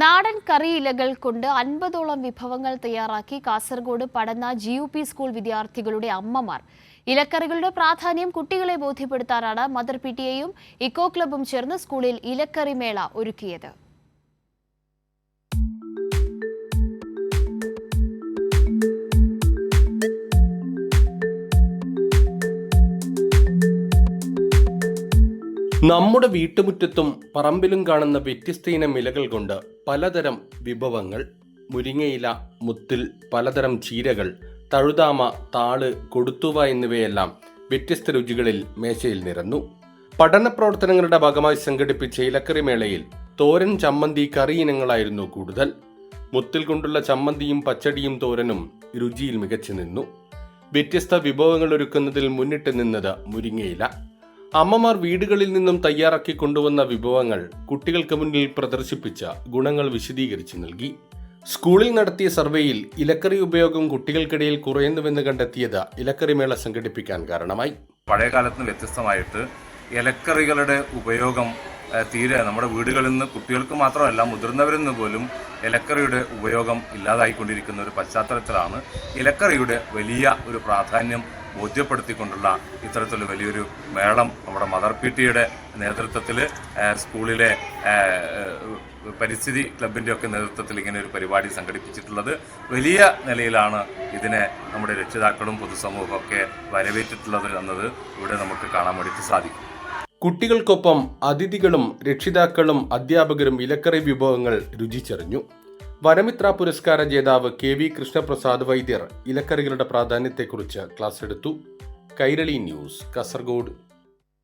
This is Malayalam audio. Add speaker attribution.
Speaker 1: നാടൻ കറി ഇലകൾ കൊണ്ട് അൻപതോളം വിഭവങ്ങൾ തയ്യാറാക്കി Kasaragod Padanna G U P school വിദ്യാർത്ഥികളുടെ അമ്മമാർ. ഇലക്കറികളുടെ പ്രാധാന്യം കുട്ടികളെ ബോധ്യപ്പെടുത്താനാണ് മദർ പി ടി എയും ഇക്കോ ക്ലബും ചേർന്ന് സ്കൂളിൽ ഇലക്കറി മേള ഒരുക്കിയത്.
Speaker 2: നമ്മുടെ വീട്ടുമുറ്റത്തും പറമ്പിലും കാണുന്ന വ്യത്യസ്ത ഇനം ഇലകൾ കൊണ്ട് പലതരം വിഭവങ്ങൾ മുരിങ്ങയില മുത്തിൽ പലതരം ചീരകൾ തഴുതാമ താൾ കൊടുത്തുവ എന്നിവയെല്ലാം വ്യത്യസ്ത രുചികളിൽ മേശയിൽ നിരന്നു പഠന പ്രവർത്തനങ്ങളുടെ ഭാഗമായി സംഘടിപ്പിച്ച ഇലക്കറി മേളയിൽ തോരൻ ചമ്മന്തി കറി ഇനങ്ങളായിരുന്നു കൂടുതൽ. മുത്തിൽ കൊണ്ടുള്ള ചമ്മന്തിയും പച്ചടിയും തോരനും രുചിയിൽ മികച്ചു നിന്നു. വ്യത്യസ്ത വിഭവങ്ങൾ ഒരുക്കുന്നതിൽ മുന്നിട്ട് നിന്നത് മുരിങ്ങയില. അമ്മമാർ വീടുകളിൽ നിന്നും തയ്യാറാക്കി കൊണ്ടുവന്ന വിഭവങ്ങൾ കുട്ടികൾക്ക് മുന്നിൽ പ്രദർശിപ്പിച്ച ഗുണങ്ങൾ വിശദീകരിച്ച് നൽകി. സ്കൂളിൽ നടത്തിയ സർവേയിൽ ഇലക്കറി ഉപയോഗം കുട്ടികൾക്കിടയിൽ കുറയുന്നുവെന്ന് കണ്ടെത്തിയത് ഇലക്കറി മേള സംഘടിപ്പിക്കാൻ കാരണമായി.
Speaker 3: പഴയ കാലത്ത് വ്യത്യസ്തമായിട്ട് ഇലക്കറികളുടെ ഉപയോഗം തീരെ നമ്മുടെ വീടുകളിൽ നിന്ന് കുട്ടികൾക്ക് മാത്രമല്ല മുതിർന്നവരിൽ നിന്ന് പോലും ഇലക്കറിയുടെ ഉപയോഗം ഇല്ലാതായിക്കൊണ്ടിരിക്കുന്ന ഒരു പശ്ചാത്തലത്തിലാണ് ഇലക്കറിയുടെ വലിയ ഒരു പ്രാധാന്യം ബോധ്യപ്പെടുത്തിക്കൊണ്ടുള്ള ഇത്തരത്തിലുള്ള വലിയൊരു മേളം നമ്മുടെ മദർ പി ടിയുടെ നേതൃത്വത്തിൽ സ്കൂളിലെ പരിസ്ഥിതി ക്ലബിന്റെ ഒക്കെ നേതൃത്വത്തിൽ ഇങ്ങനെ ഒരു പരിപാടി സംഘടിപ്പിച്ചിട്ടുള്ളത്. വലിയ നിലയിലാണ് ഇതിനെ നമ്മുടെ രക്ഷിതാക്കളും പൊതുസമൂഹവും ഒക്കെ വരവേറ്റിട്ടുള്ളത് എന്നത് ഇവിടെ നമുക്ക് കാണാൻ വേണ്ടിയിട്ട് സാധിക്കും.
Speaker 2: കുട്ടികൾക്കൊപ്പം അതിഥികളും രക്ഷിതാക്കളും അധ്യാപകരും ഇലക്കറി വിഭവങ്ങൾ രുചിച്ചറിഞ്ഞു. വനമിത്ര പുരസ്കാര ജേതാവ് കെ വി കൃഷ്ണപ്രസാദ് വൈദ്യർ ഇലക്കറികളുടെ പ്രാധാന്യത്തെക്കുറിച്ച് ക്ലാസ് എടുത്തു. കൈരളി ന്യൂസ് കാസർഗോഡ്.